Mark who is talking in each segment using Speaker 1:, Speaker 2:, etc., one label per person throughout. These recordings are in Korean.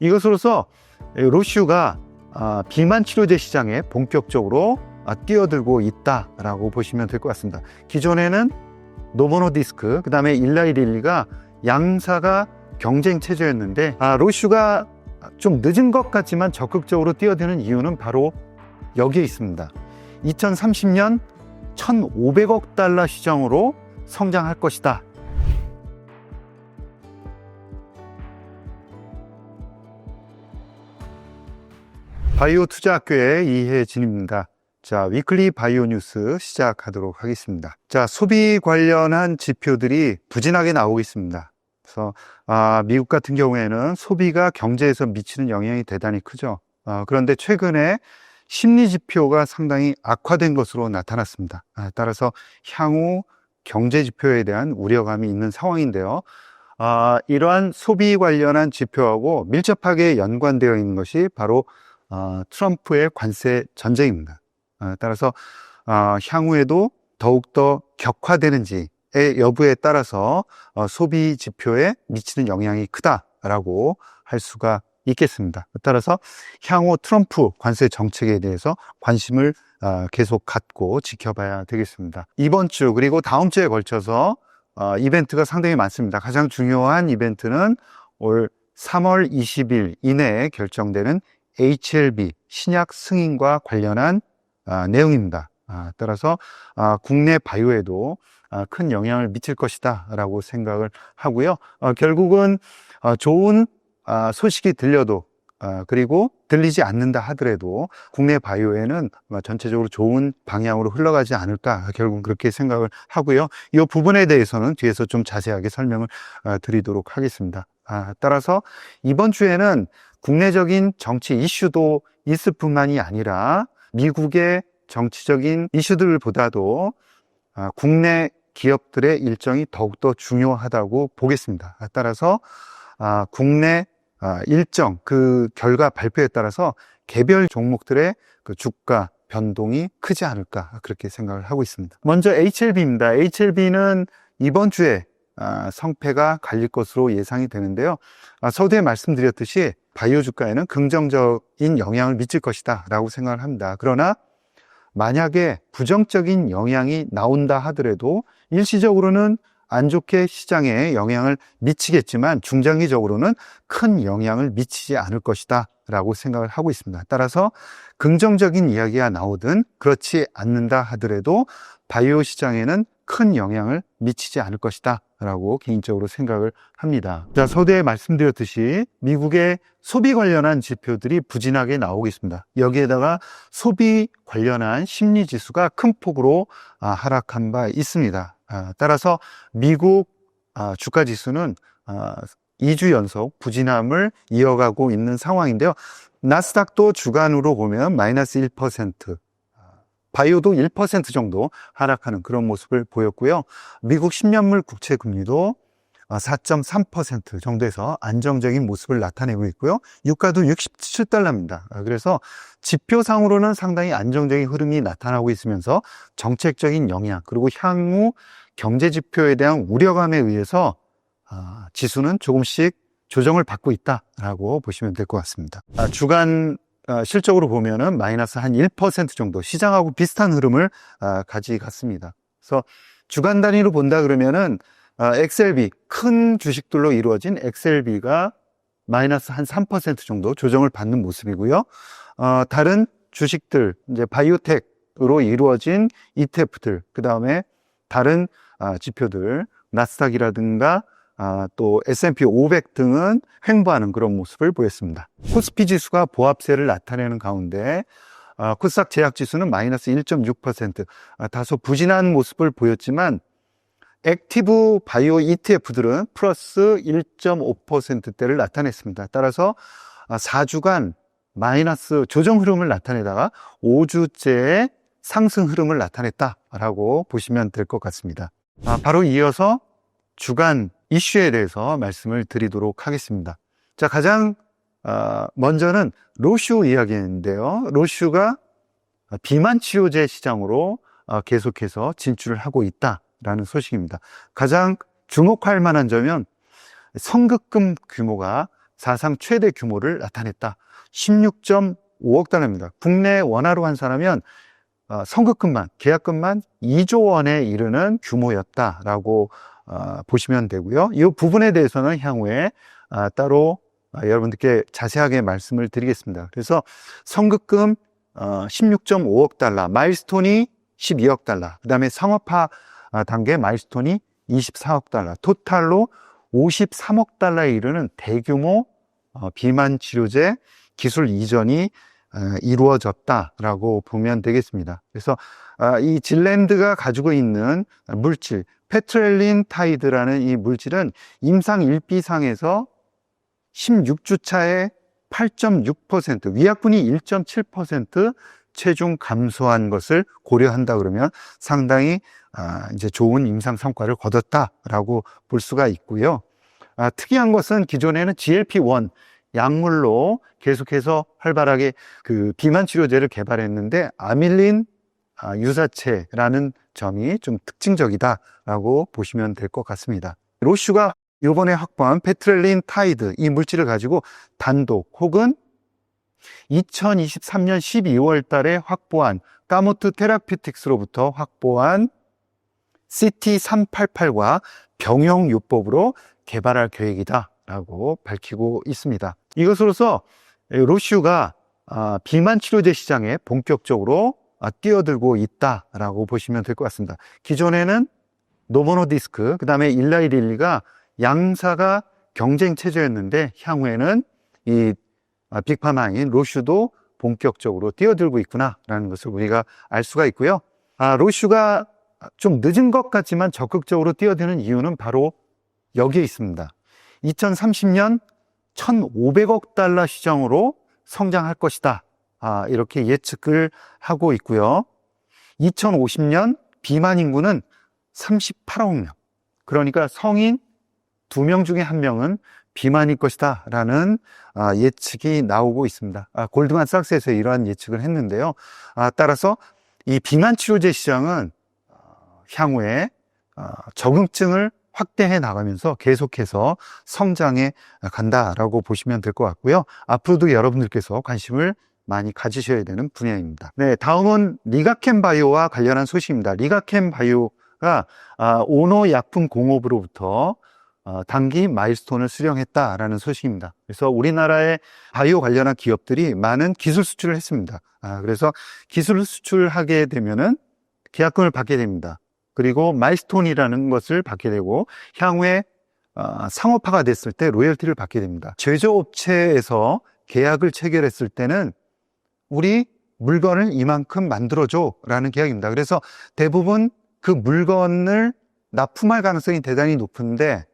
Speaker 1: 이것으로서 로슈가 아, 비만 치료제 시장에 본격적으로 아, 뛰어들고 있다라고 보시면 될 것 같습니다. 기존에는 노보노 디스크, 그 다음에 일라이릴리가 양사가 경쟁 체제였는데 아, 로슈가 좀 늦은 것 같지만 적극적으로 뛰어드는 이유는 바로 여기에 있습니다. 2030년 1,500억 달러 시장으로 성장할 것이다. 바이오 투자학교의 이혜진입니다. 자, 위클리 바이오 뉴스 시작하도록 하겠습니다. 자, 소비 관련한 지표들이 부진하게 나오고 있습니다. 그래서 아, 미국 같은 경우에는 소비가 경제에서 미치는 영향이 대단히 크죠. 아, 그런데 최근에 심리 지표가 상당히 악화된 것으로 나타났습니다. 아, 따라서 향후 경제 지표에 대한 우려감이 있는 상황인데요. 아, 이러한 소비 관련한 지표하고 밀접하게 연관되어 있는 것이 바로 아, 트럼프의 관세 전쟁입니다. 아, 따라서 아, 향후에도 더욱더 격화되는지의 여부에 따라서 어, 소비 지표에 미치는 영향이 크다라고 할 수가 있겠습니다. 따라서 향후 트럼프 관세 정책에 대해서 관심을 아, 계속 갖고 지켜봐야 되겠습니다. 이번 주 그리고 다음 주에 걸쳐서 어, 이벤트가 상당히 많습니다. 가장 중요한 이벤트는 올 3월 20일 이내에 결정되는 HLB 신약 승인과 관련한 아, 내용입니다. 아, 따라서 아, 국내 바이오에도 아, 큰 영향을 미칠 것이다 라고 생각을 하고요. 어, 결국은 어, 좋은 아, 소식이 들려도 아, 그리고 들리지 않는다 하더라도 국내 바이오에는 전체적으로 좋은 방향으로 흘러가지 않을까 결국 그렇게 생각을 하고요. 이 부분에 대해서는 뒤에서 좀 자세하게 설명을 아, 드리도록 하겠습니다. 아, 따라서 이번 주에는 국내적인 정치 이슈도 있을 뿐만이 아니라 미국의 정치적인 이슈들보다도 아, 국내 기업들의 일정이 더욱더 중요하다고 보겠습니다. 아, 따라서 아, 국내 아, 일정 그 결과 발표에 따라서 개별 종목들의 그 주가 변동이 크지 않을까 그렇게 생각을 하고 있습니다. 먼저 HLB입니다. HLB는 이번 주에 아, 성패가 갈릴 것으로 예상이 되는데요. 아, 서두에 말씀드렸듯이 바이오 주가에는 긍정적인 영향을 미칠 것이다 라고 생각을 합니다. 그러나 만약에 부정적인 영향이 나온다 하더라도 일시적으로는 안 좋게 시장에 영향을 미치겠지만 중장기적으로는 큰 영향을 미치지 않을 것이다 라고 생각을 하고 있습니다. 따라서 긍정적인 이야기가 나오든 그렇지 않는다 하더라도 바이오 시장에는 큰 영향을 미치지 않을 것이다 라고 개인적으로 생각을 합니다. 자, 서두에 말씀드렸듯이 미국의 소비 관련한 지표들이 부진하게 나오고 있습니다. 여기에다가 소비 관련한 심리 지수가 큰 폭으로 아, 하락한 바 있습니다. 아, 따라서 미국 아, 주가 지수는 2주 연속 부진함을 이어가고 있는 상황인데요. 나스닥도 주간으로 보면 마이너스 1%, 바이오도 1% 정도 하락하는 그런 모습을 보였고요. 미국 10년물 국채 금리도 4.3% 정도에서 안정적인 모습을 나타내고 있고요. 유가도 67달러입니다. 그래서 지표상으로는 상당히 안정적인 흐름이 나타나고 있으면서 정책적인 영향 그리고 향후 경제 지표에 대한 우려감에 의해서 아, 지수는 조금씩 조정을 받고 있다라고 보시면 될 것 같습니다. 아, 주간 어, 실적으로 보면은 마이너스 한 1% 정도 시장하고 비슷한 흐름을 아, 가져갔습니다. 그래서 주간 단위로 본다 그러면은 XLB 큰 주식들로 이루어진 XLB가 마이너스 한 3% 정도 조정을 받는 모습이고요. 어, 다른 주식들 이제 바이오텍으로 이루어진 ETF들 그 다음에 다른 아, 지표들 나스닥이라든가 아, 또 S&P 500 등은 횡보하는 그런 모습을 보였습니다. 코스피 지수가 보합세를 나타내는 가운데 아, 코스닥 제약 지수는 마이너스 1.6% 아, 다소 부진한 모습을 보였지만 액티브 바이오 ETF들은 플러스 1.5%대를 나타냈습니다. 따라서 4주간 마이너스 조정 흐름을 나타내다가 5주째의 상승 흐름을 나타냈다라고 보시면 될 것 같습니다. 바로 이어서 주간 이슈에 대해서 말씀을 드리도록 하겠습니다. 자, 가장 어, 먼저는 로슈 이야기인데요. 로슈가 비만 치료제 시장으로 어, 계속해서 진출을 하고 있다라는 소식입니다. 가장 주목할 만한 점은 성급금 규모가 사상 최대 규모를 나타냈다. 16.5억 달러입니다. 국내 원화로 환산하면 어, 선급금만, 계약금만 2조 원에 이르는 규모였다라고 어, 보시면 되고요. 이 부분에 대해서는 향후에 아, 따로 아, 여러분들께 자세하게 말씀을 드리겠습니다. 그래서 선급금 어, 16.5억 달러, 마일스톤이 12억 달러, 그 다음에 상업화 아, 단계 마일스톤이 24억 달러, 토탈로 53억 달러에 이르는 대규모 어, 비만 치료제 기술 이전이 어, 이루어졌다라고 보면 되겠습니다. 그래서 아, 이 질랜드가 가지고 있는 물질, 페트렐린 타이드라는 이 물질은 임상 1비상에서 16주차에 8.6%, 위약분이 1.7% 체중 감소한 것을 고려한다 그러면 상당히 아, 이제 좋은 임상 성과를 거뒀다라고 볼 수가 있고요. 아, 특이한 것은 기존에는 GLP-1 약물로 계속해서 활발하게 그 비만 치료제를 개발했는데 아밀린 아, 유사체라는 점이 좀 특징적이다라고 보시면 될 것 같습니다. 로슈가 이번에 확보한 페트렐린 타이드 이 물질을 가지고 단독 혹은 2023년 12월 달에 확보한 까모트 테라피틱스로부터 확보한 CT388과 병용 요법으로 개발할 계획이다라고 밝히고 있습니다. 이것으로서 로슈가 아, 비만 치료제 시장에 본격적으로 아, 뛰어들고 있다라고 보시면 될 것 같습니다. 기존에는 노모노디스크, 그 다음에 일라이릴리가 양사가 경쟁 체제였는데 향후에는 이 아, 빅파마인 로슈도 본격적으로 뛰어들고 있구나라는 것을 우리가 알 수가 있고요. 아, 로슈가 좀 늦은 것 같지만 적극적으로 뛰어드는 이유는 바로 여기에 있습니다. 2030년 1,500억 달러 시장으로 성장할 것이다. 아, 이렇게 예측을 하고 있고요. 2050년 비만 인구는 38억 명. 그러니까 성인 두명 중에 한 명은 비만일 것이다 라는 아, 예측이 나오고 있습니다. 아, 골드만삭스에서 이러한 예측을 했는데요. 아, 따라서 이 비만 치료제 시장은 어, 향후에 어, 적응증을 확대해 나가면서 계속해서 성장해 간다라고 보시면 될 것 같고요. 앞으로도 여러분들께서 관심을 많이 가지셔야 되는 분야입니다. 네, 다음은 리가캠 바이오와 관련한 소식입니다. 리가캠 바이오가 아, 오노 약품 공업으로부터 어, 단기 마일스톤을 수령했다라는 소식입니다. 그래서 우리나라의 바이오 관련한 기업들이 많은 기술 수출을 했습니다. 아, 그래서 기술 수출하게 되면은 계약금을 받게 됩니다. 그리고 마일스톤이라는 것을 받게 되고 향후에 어, 상업화가 됐을 때 로열티를 받게 됩니다. 제조업체에서 계약을 체결했을 때는 우리 물건을 이만큼 만들어줘 라는 계약입니다. 그래서 대부분 그 물건을 납품할 가능성이 대단히 높은데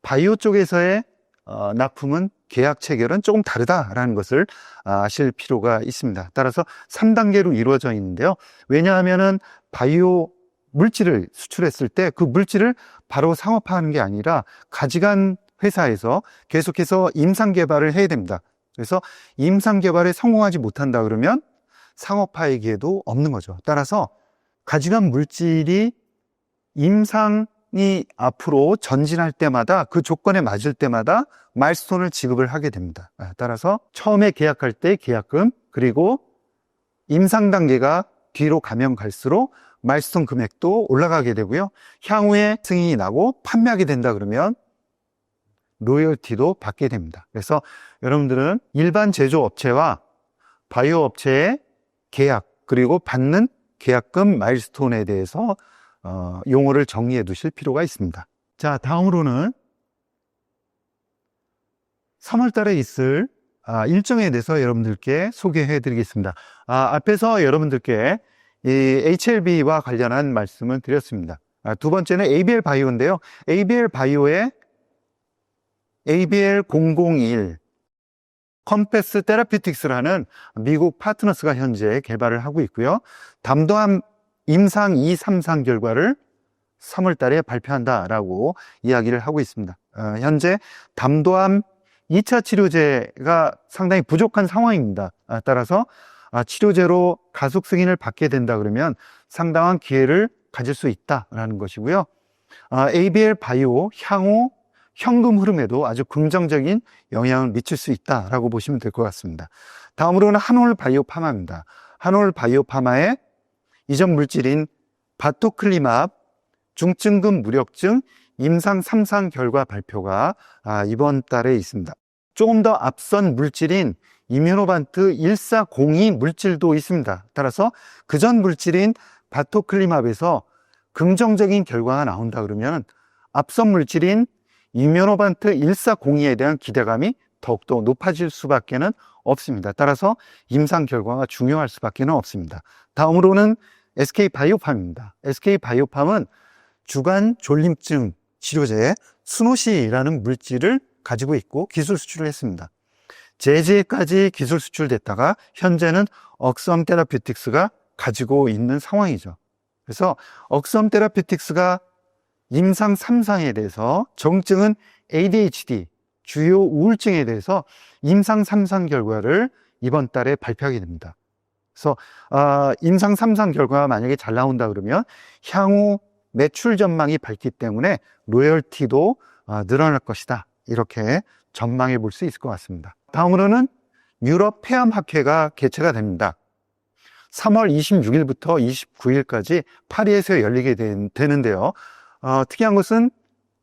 Speaker 1: 바이오 쪽에서의 어, 납품은 계약 체결은 조금 다르다라는 것을 아실 필요가 있습니다. 따라서 3단계로 이루어져 있는데요. 왜냐하면은 바이오 물질을 수출했을 때 그 물질을 바로 상업화하는 게 아니라 가져간 회사에서 계속해서 임상 개발을 해야 됩니다. 그래서 임상 개발에 성공하지 못한다 그러면 상업화의 기회도 없는 거죠. 따라서 가져간 물질이 임상이 앞으로 전진할 때마다 그 조건에 맞을 때마다 마일스톤을 지급을 하게 됩니다. 아, 따라서 처음에 계약할 때 계약금 그리고 임상 단계가 뒤로 가면 갈수록 마일스톤 금액도 올라가게 되고요. 향후에 승인이 나고 판매하게 된다 그러면 로열티도 받게 됩니다. 그래서 여러분들은 일반 제조업체와 바이오 업체의 계약 그리고 받는 계약금 마일스톤에 대해서 어, 용어를 정리해 두실 필요가 있습니다. 자, 다음으로는 3월 달에 있을 아, 일정에 대해서 여러분들께 소개해 드리겠습니다. 아, 앞에서 여러분들께 이 HLB와 관련한 말씀을 드렸습니다. 아, 두 번째는 ABL 바이오인데요. ABL 바이오의 ABL001 컴패스 테라피틱스라는 미국 파트너스가 현재 개발을 하고 있고요. 담도암 임상 2, 3, 3 결과를 3월 달에 발표한다라고 이야기를 하고 있습니다. 어, 현재 담도암 2차 치료제가 상당히 부족한 상황입니다. 아, 따라서 아, 치료제로 가속 승인을 받게 된다 그러면 상당한 기회를 가질 수 있다라는 것이고요. 아, ABL 바이오 향후 현금 흐름에도 아주 긍정적인 영향을 미칠 수 있다라고 보시면 될 것 같습니다. 다음으로는 한올 바이오 파마입니다. 한올 바이오 파마의 이전 물질인 바토클리맙 중증금 무력증 임상 3상 결과 발표가 아, 이번 달에 있습니다. 조금 더 앞선 물질인 이뮤노반트 1402 물질도 있습니다. 따라서 그 전 물질인 바토클리맙에서 긍정적인 결과가 나온다 그러면 앞선 물질인 이뮤노반트 1402에 대한 기대감이 더욱더 높아질 수밖에 는 없습니다. 따라서 임상 결과가 중요할 수밖에 는 없습니다. 다음으로는 SK 바이오팜입니다. SK 바이오팜은 주간 졸림증 치료제 스노시라는 물질을 가지고 있고 기술 수출을 했습니다. 제재까지 기술 수출됐다가 현재는 억섬 테라피틱스가 가지고 있는 상황이죠. 그래서 억섬 테라피틱스가 임상 3상에 대해서 정증은 ADHD, 주요 우울증에 대해서 임상 3상 결과를 이번 달에 발표하게 됩니다. 그래서 어, 임상 3상 결과가 만약에 잘 나온다 그러면 향후 매출 전망이 밝기 때문에 로열티도 어, 늘어날 것이다. 이렇게 전망해 볼 수 있을 것 같습니다. 다음으로는 유럽 폐암학회가 개최가 됩니다. 3월 26일부터 29일까지 파리에서 열리게 된- 되는데요. 어, 특이한 것은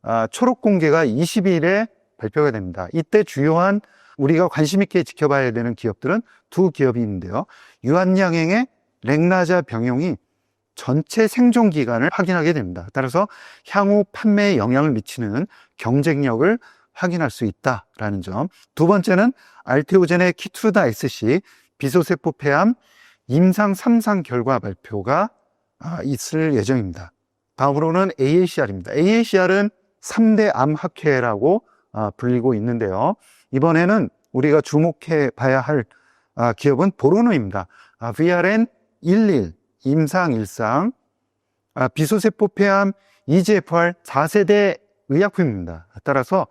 Speaker 1: 아, 초록 공개가 20일에 발표가 됩니다. 이때 주요한 우리가 관심 있게 지켜봐야 되는 기업들은 두 기업이 있는데요. 유한양행의 렉나자 병용이 전체 생존 기간을 확인하게 됩니다. 따라서 향후 판매에 영향을 미치는 경쟁력을 확인할 수 있다라는 점. 두 번째는 알테오젠의 키트루다 SC 비소세포 폐암 임상 3상 결과 발표가 아, 있을 예정입니다. 다음으로는 AACR입니다. AACR은 3대 암학회라고 아, 불리고 있는데요. 이번에는 우리가 주목해 봐야 할 아, 기업은 보로노입니다. 아, VRN11 임상 일상 아, 비소세포 폐암 EGFR 4세대 의약품입니다. 따라서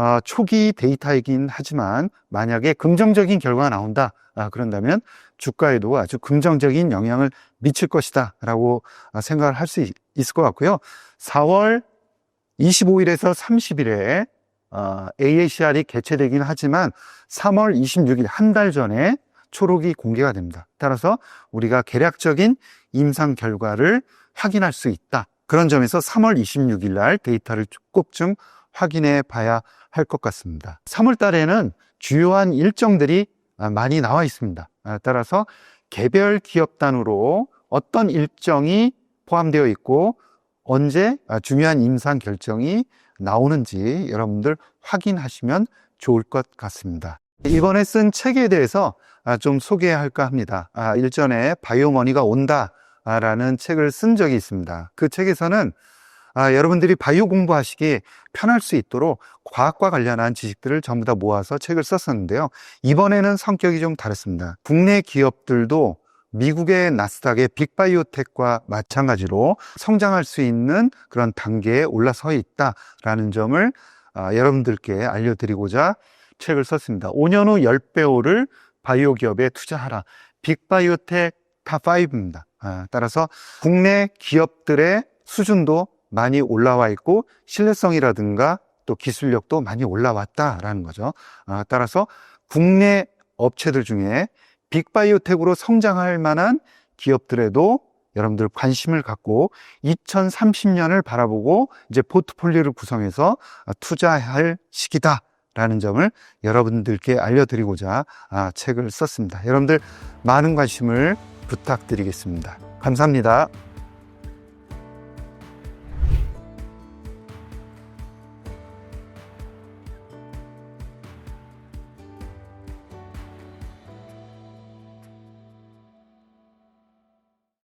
Speaker 1: 아, 초기 데이터이긴 하지만 만약에 긍정적인 결과가 나온다 아, 그런다면 주가에도 아주 긍정적인 영향을 미칠 것이다 라고 아, 생각을 할 수 있을 것 같고요. 4월 25일에서 30일에 어, AACR이 개최되긴 하지만 3월 26일 한 달 전에 초록이 공개가 됩니다. 따라서 우리가 개략적인 임상 결과를 확인할 수 있다. 그런 점에서 3월 26일 날 데이터를 꼭좀 확인해 봐야 할 것 같습니다. 3월 달에는 주요한 일정들이 아, 많이 나와 있습니다. 아, 따라서 개별 기업 단으로 어떤 일정이 포함되어 있고 언제 아, 중요한 임상 결정이 나오는지 여러분들 확인하시면 좋을 것 같습니다. 이번에 쓴 책에 대해서 아, 좀 소개할까 합니다. 아, 일전에 바이오머니가 온다라는 책을 쓴 적이 있습니다. 그 책에서는 아, 여러분들이 바이오 공부하시기 편할 수 있도록 과학과 관련한 지식들을 전부 다 모아서 책을 썼었는데요. 이번에는 성격이 좀 다릅니다. 국내 기업들도 미국의 나스닥의 빅바이오텍과 마찬가지로 성장할 수 있는 그런 단계에 올라서 있다라는 점을 아, 여러분들께 알려드리고자 책을 썼습니다. 5년 후 10배호를 바이오 기업에 투자하라. 빅바이오텍 탑5입니다. 아, 따라서 국내 기업들의 수준도 많이 올라와 있고 신뢰성이라든가 또 기술력도 많이 올라왔다라는 거죠. 아, 따라서 국내 업체들 중에 빅바이오텍으로 성장할 만한 기업들에도 여러분들 관심을 갖고 2030년을 바라보고 이제 포트폴리오를 구성해서 투자할 시기다 라는 점을 여러분들께 알려드리고자 아, 책을 썼습니다. 여러분들 많은 관심을 부탁드리겠습니다. 감사합니다.